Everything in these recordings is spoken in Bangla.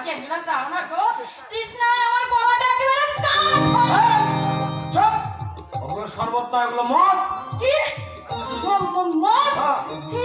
আমাকে এক গ্লাস দাও না গো। তৃষ্ণায় আমার গলাটা একেবারে কাঠ চুপ। ওগুলো শরবত না এগুলো মদ। কি? মদ সি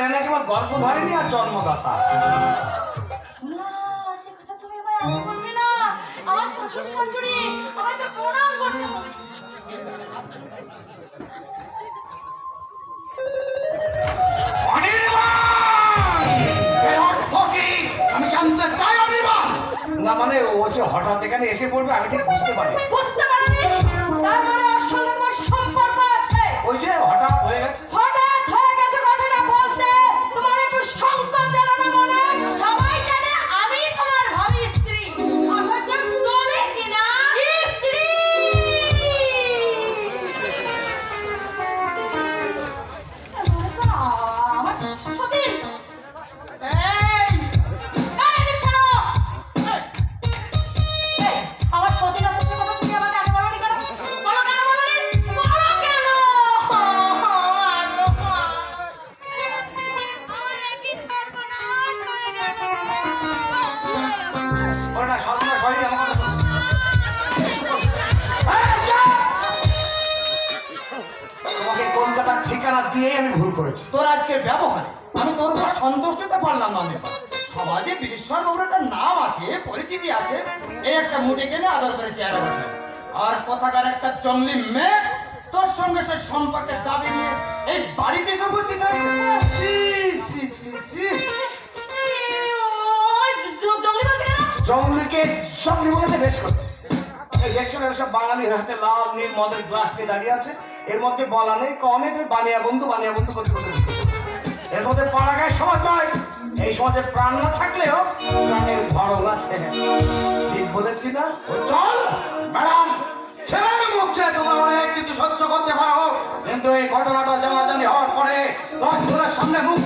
একেবারে গর্ব ধরেনি আর জন্মদাতা। না মানে ও যে হঠাৎ এখানে এসে পড়বে আমি ঠিক বুঝতে পারি বুঝতে পারি তার মানে ওর সঙ্গে সম্পর্ক আছে। ওই যে হঠাৎ হয়ে গেছে। করেছি। তোর আজকের ব্যবহারে আমি তোর উপর সন্তুষ্ট হতে পারলাম না আমি সমাজে বিশ্বর বাবুর একটা নাম আছে পরিচিতি আছে। এই একটা মুটে কেনে আদর করে চেয়ারে বসে আর কথাকার একটা জঙ্গলি মেয়ে তোর সঙ্গে সে সম্পর্কের দাবি নিয়ে এই বাড়িতে এসে উপস্থিত জঙ্গলি জঙ্গলিকে বেশ করছে। এই দেখছ সব বাঙালি হাতে লাল নীল মদের গ্লাস নিয়ে দাঁড়িয়ে আছে। এর মধ্যে বলা নেই, কমে তুমি বানিয়া বন্ধু বানিয়া বন্ধু করতে করতে এর মধ্যে পাড়া গায়ে সমাজ নয়, এই সমাজে প্রাণ না থাকলেও প্রাণের ভরণ আছে। ঠিক বলেছি না? চল, ম্যাডাম, ছেলের মুখে তোমার অনেক কিছু সহ্য করতে পারো। কিন্তু এই ঘটনাটা জানাজানি হওয়ার পরে দশ জনের সামনে মুখ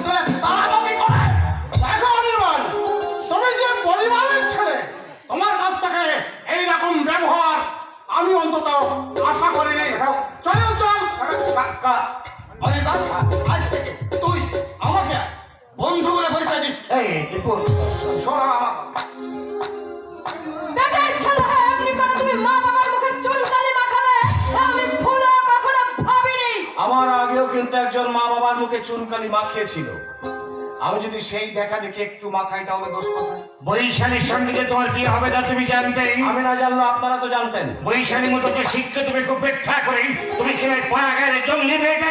কখনো ভাবিনি। আমার আগেও কিন্তু একজন মা বাবার মুখে চুনকালি মাখিয়েছিল। আমি যদি সেই দেখা দেখে একটু মাখাই তাহলে দোষ কোথায়? বৈশালীর সঙ্গে যে তোমার বিয়ে হবে তা তুমি জানতে? আমি না জানলে আপনারা তো জানতেন। বৈশালী মতো যে উপেক্ষা করে তুমি পড়া গেলে জঙ্গলি মেয়েটাকে